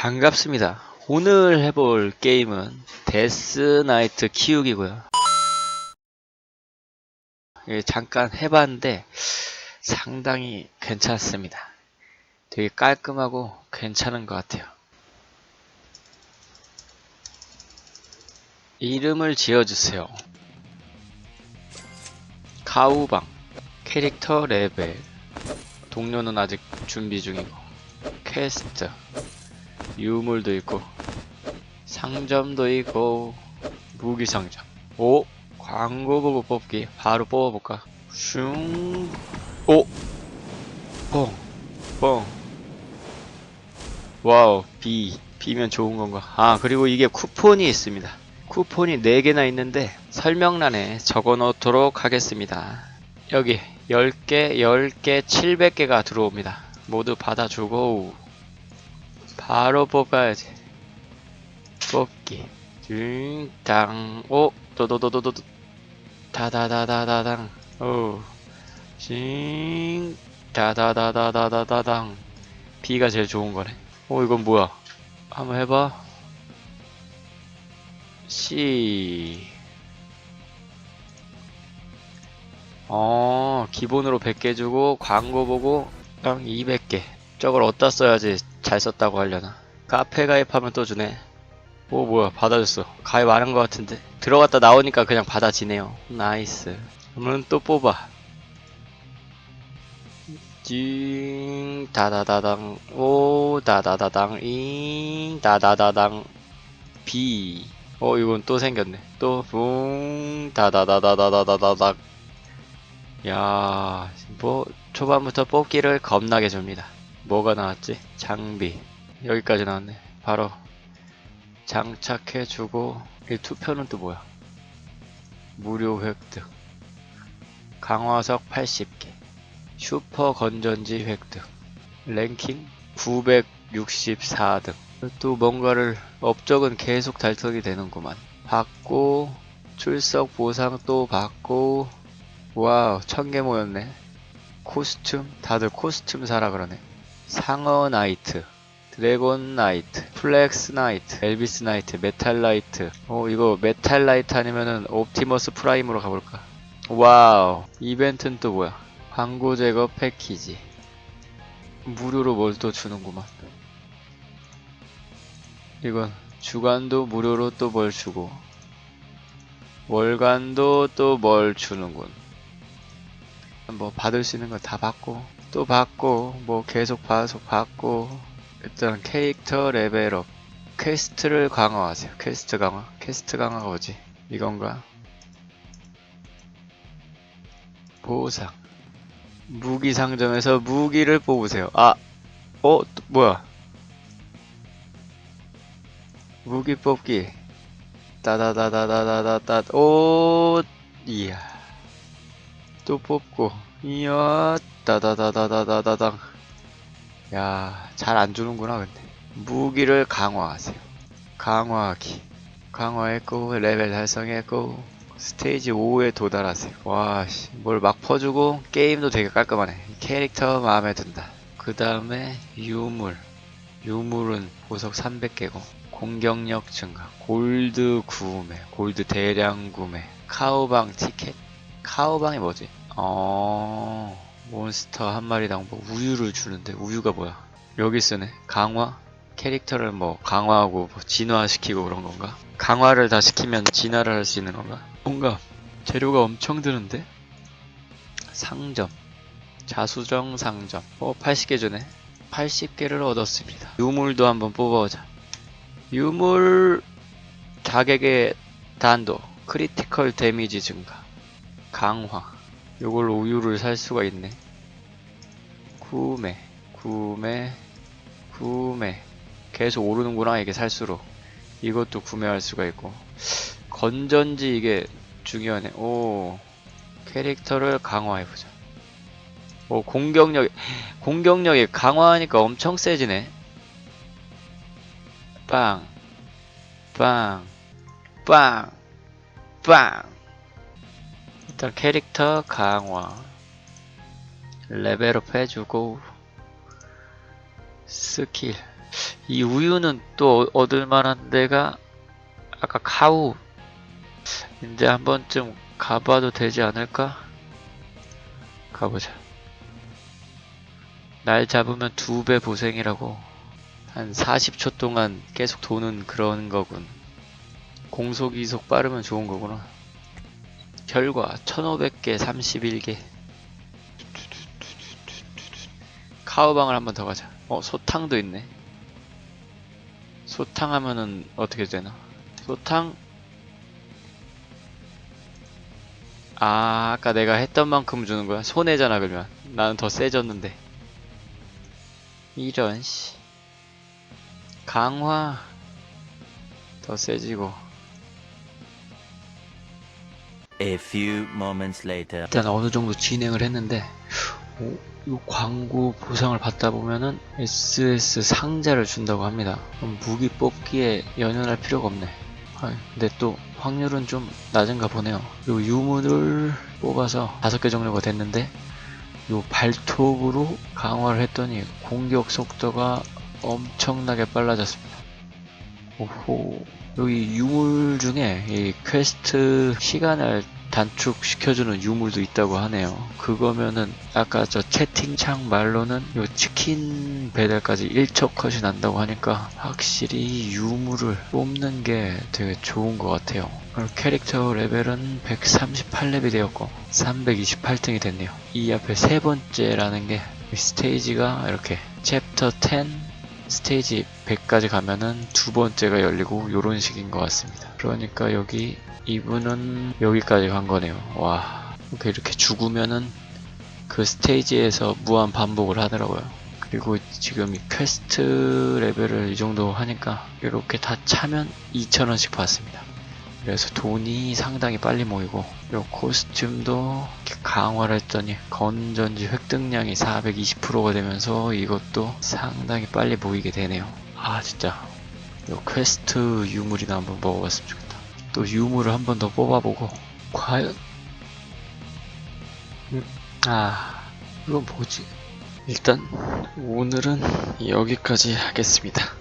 반갑습니다. 오늘 해볼 게임은 데스나이트 키우기고요. 예, 잠깐 해봤는데 상당히 괜찮습니다. 되게 깔끔하고 괜찮은 것 같아요. 이름을 지어주세요. 가우방 캐릭터 레벨 동료는 아직 준비 중이고 퀘스트 유물도 있고 상점도 있고 무기 상점 오 광고 보고 뽑기. 바로 뽑아볼까? 슝오. 뻥. 뻥. 와우. B. B면 좋은 건가? 아 그리고 이게 쿠폰이 있습니다. 쿠폰이 4개나 있는데 설명란에 적어 놓도록 하겠습니다. 여기 10개 10개 700개가 들어옵니다. 모두 받아주고 바로 뽑아야지. 뽑기. 징당. 오, 도도도도도. 다다다다다당. 오. 징. 다다다다다다당. B가 제일 좋은 거네. 오, 이건 뭐야? 한번 해봐. C. 어, 기본으로 100개 주고, 광고 보고, 딱 200개. 저걸 어디다 써야지 잘 썼다고 하려나. 카페 가입하면 또 주네. 오, 뭐야, 받아줬어. 가입 안 한 것 같은데. 들어갔다 나오니까 그냥 받아지네요. 나이스. 그러면 또 뽑아. 징, 다다다당, 오, 다다다당, 잉, 다다다당, 비. 어, 이건 또 생겼네. 또, 붕, 다다다다다다다닥. 야, 뭐, 초반부터 뽑기를 겁나게 줍니다. 뭐가 나왔지? 장비. 여기까지 나왔네. 바로 장착해주고 이 투표는 또 뭐야? 무료 획득. 강화석 80개. 슈퍼 건전지 획득. 랭킹 964등. 또 뭔가를 업적은 계속 달성이 되는구만. 받고 출석 보상 또 받고 와우 천 개 모였네. 코스튬 다들 코스튬 사라 그러네. 상어 나이트, 드래곤 나이트, 플렉스 나이트, 엘비스 나이트, 메탈 나이트. 어, 이거 메탈 나이트 아니면은 옵티머스 프라임으로 가볼까? 와우. 이벤트는 또 뭐야? 광고 제거 패키지. 무료로 뭘 또 주는구만. 이건 주간도 무료로 또 뭘 주고, 월간도 또 뭘 주는군. 뭐 받을 수 있는 거 다 받고, 또 받고 뭐 계속 계속 받고 일단 캐릭터 레벨업. 퀘스트를 강화하세요. 퀘스트 강화. 퀘스트 강화가 뭐지? 이건가? 보상. 무기 상점에서 무기를 뽑으세요. 아 어? 또 뭐야? 무기 뽑기. 따다다다다다다다. 오 이야. 또 뽑고 이야 따다다다다다다당 야, 잘 안 주는구나, 근데. 무기를 강화하세요. 강화하기. 강화했고, 레벨 달성했고, 스테이지 5에 도달하세요. 와, 씨, 뭘 막 퍼주고, 게임도 되게 깔끔하네. 캐릭터 마음에 든다. 그 다음에, 유물. 유물은 보석 300개고, 공격력 증가, 골드 구매, 골드 대량 구매, 카우방 티켓. 카우방이 뭐지? 어, 몬스터 한 마리당 뭐 우유를 주는데 우유가 뭐야? 여기 쓰네. 강화? 캐릭터를 뭐 강화하고 뭐 진화시키고 그런 건가? 강화를 다 시키면 진화를 할 수 있는 건가? 뭔가 재료가 엄청 드는데? 상점. 자수정 상점. 어, 80개 주네. 80개를 얻었습니다. 유물도 한번 뽑아보자. 유물 자객의 단도. 크리티컬 데미지 증가. 강화. 요걸로 우유를 살 수가 있네. 구매, 구매, 구매. 계속 오르는구나, 이게 살수록. 이것도 구매할 수가 있고. 건전지 이게 중요하네. 오, 캐릭터를 강화해보자. 오, 공격력, 공격력이 강화하니까 엄청 세지네. 빵, 빵, 빵, 빵. 일단 캐릭터 강화 레벨업 해주고 스킬 이 우유는 또 얻- 얻을 만한 데가 아까 카우 이제 한 번쯤 가봐도 되지 않을까? 가보자. 날 잡으면 두 배 보생이라고 한 40초 동안 계속 도는 그런 거군. 공속 이속 빠르면 좋은 거구나. 결과 1500개 31개 카우방을 한 번 더 가자. 어 소탕도 있네. 소탕 하면은 어떻게 되나? 소탕 아 아까 내가 했던 만큼 주는 거야? 손해잖아 그러면 나는 더 세졌는데 이런 씨 강화 더 세지고 A few moments later. 일단 어느 정도 진행을 했는데 오, 이 광고 보상을 받다 보면은 SS 상자를 준다고 합니다. 무기 뽑기에 연연할 필요가 없네. 아, 근데 또 확률은 좀 낮은가 보네요. 요 유물을 뽑아서 다섯 개 종류가 됐는데 요 발톱으로 강화를 했더니 공격 속도가 엄청나게 빨라졌습니다. 오호. 여기 유물 중에 이 퀘스트 시간을 단축시켜주는 유물도 있다고 하네요. 그거면은 아까 저 채팅창 말로는 요 치킨 배달까지 1초 컷이 난다고 하니까 확실히 유물을 뽑는 게 되게 좋은 것 같아요. 캐릭터 레벨은 138렙이 되었고 328등이 됐네요. 이 앞에 세 번째라는 게 스테이지가 이렇게 챕터 10 스테이지 100까지 가면은 두 번째가 열리고 요런 식인 것 같습니다. 그러니까 여기 이분은 여기까지 간 거네요. 와 이렇게 죽으면은 그 스테이지에서 무한 반복을 하더라고요. 그리고 지금 이 퀘스트 레벨을 이 정도 하니까 이렇게 다 차면 2,000원씩 받습니다. 그래서 돈이 상당히 빨리 모이고 요 코스튬도 강화를 했더니 건전지 획득량이 420%가 되면서 이것도 상당히 빨리 모이게 되네요. 아 진짜 요 퀘스트 유물이나 한번 먹어봤으면 좋겠다. 또 유물을 한번 더 뽑아보고 과연 음, 아 이건 뭐지? 일단 오늘은 여기까지 하겠습니다.